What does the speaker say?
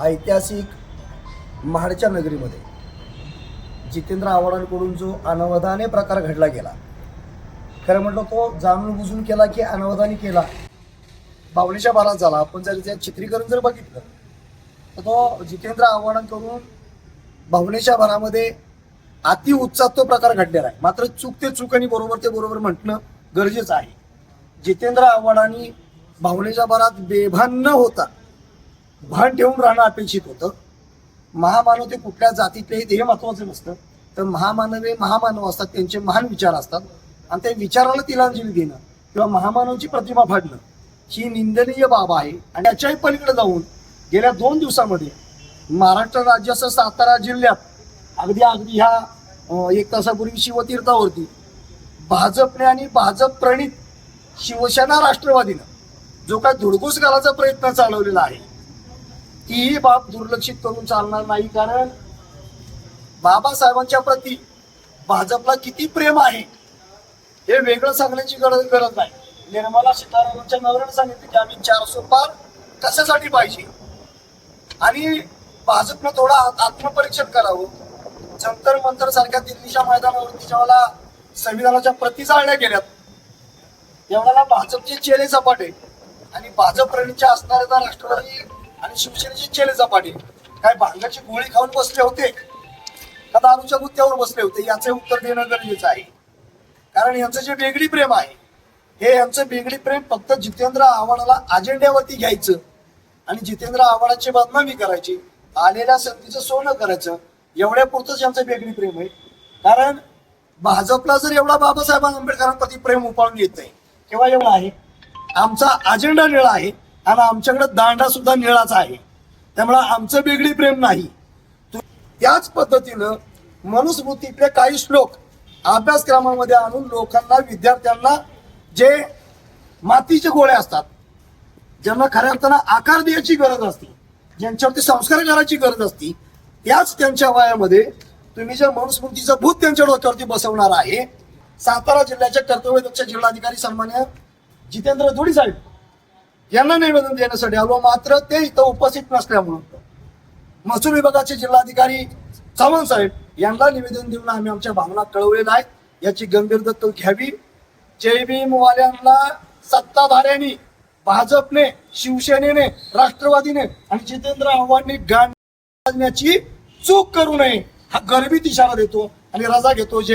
ऐतिहासिक महाडच्या नगरीमध्ये जितेंद्र आव्हाडांकडून जो अनवधाने प्रकार घडला गेला खरं म्हटलं तो जाणून बुजून केला की अनवधाने केला. बावलीच्या बारात झाला. आपण जर त्या चित्रीकरण जर बघितलं तर तो जितेंद्र आव्हाडांकडून भावनेच्या भरामध्ये अति उत्साहात तो प्रकार घडलेला आहे. मात्र चूक ते चूक आणि बरोबर ते बरोबर म्हटणं गरजेचं आहे. जितेंद्र आव्हाडांनी भावनेच्या भरात बेभान न होता भान ठेवून राहणं अपेक्षित होतं. महामानव ते कुठल्या जातीतले आहेत हे महत्वाचं नसतं. तर महामानव हे महामानव असतात त्यांचे महान विचार असतात. आणि त्या विचाराला तिलांजली देणं किंवा महामानवची प्रतिमा फाडणं ही निंदनीय बाब आहे. आणि त्याच्याही पलीकडे जाऊन गेल्या दोन दिवसामध्ये महाराष्ट्र राज्यासह सातारा जिल्ह्यात अगदी अगदी ह्या एक तासापूर्वी शिवतीर्थावरती भाजपने आणि भाजप प्रणित शिवसेना राष्ट्रवादीनं जो काय धुडकूस घालायचा प्रयत्न चालवलेला आहे. तीही बाब दुर्लक्षित करून चालणार नाही कारण बाबासाहेबांच्या प्रती भाजपला किती प्रेम आहे हे वेगळं सांगण्याची गरज गरज नाही. निर्मला सीतारामनच्या नवऱ्याने सांगितलं की आम्ही चारशे पार कशासाठी पाहिजे? आणि भाजपनं थोडं आत- आत्मपरीक्षण करावं. जंतर मंतर सारख्या दिल्लीच्या मैदानावरती जेव्हा संविधानाच्या प्रती जाळल्या गेल्यात तेव्हा भाजपचे चेहरे झपाटे आणि भाजप प्रणीच्या असणाऱ्या राष्ट्रवादी आणि शिवसेनेची चेले झपाटे काय भांगाची गोळी खाऊन बसले होते? का दारूच्या गुत्त्यावर बसले होते? याचे उत्तर देणं गरजेचं आहे. कारण यांचं जे वेगळी प्रेम आहे हे यांचं वेगळी प्रेम फक्त जितेंद्र आव्हाडाला अजेंड्यावरती घ्यायचं आणि जितेंद्र आव्हाडाची बदनामी करायची आलेल्या संधीचं सोनं करायचं एवढ्या पुरतंच यांचं वेगळी प्रेम आहे. कारण भाजपला जर एवढा बाबासाहेब आंबेडकरांप्रती प्रेम उपाळून येत नाही किंवा एवढा आहे? आमचा अजेंडा निळा आहे. आणि आमच्याकडे दांडा सुद्धा निळाच आहे. त्यामुळे आमचं वेगळी प्रेम नाही. तु- त्याच पद्धतीनं मनुस्मृतीतले काही श्लोक अभ्यासक्रमामध्ये आणून लोकांना विद्यार्थ्यांना जे मातीचे गोळे असतात ज्यांना खऱ्या अर्थानं आकार द्यायची गरज असते ज्यांच्यावरती संस्कार करायची गरज असते त्याच त्यांच्या वयामध्ये तुम्ही ज्या मनुस्मृतीचं भूत त्यांच्या डोक्यावरती बसवणार आहे सातारा जिल्ह्याच्या कर्तव्यदक्ष जिल्हाधिकारी सन्मान्य जितेंद्र धुडी साहेब यांना निवेदन देण्यासाठी आलो. मात्र ते इथं उपस्थित नसल्यामुळं. महसूल विभागाचे जिल्हाधिकारी चव्हाण साहेब यांना निवेदन देऊन आम्ही आमच्या भावना कळवलेल्या आहेत. याची गंभीर दखल घ्यावी. जय भीमवाल्यांना सत्ताधाऱ्यांनी भाजपने शिवसेनेने राष्ट्रवादीने आणि जितेंद्र आव्हाडने गाण्याची चूक करू नये. हा गर्भित इशारा देतो आणि रजा घेतो. जे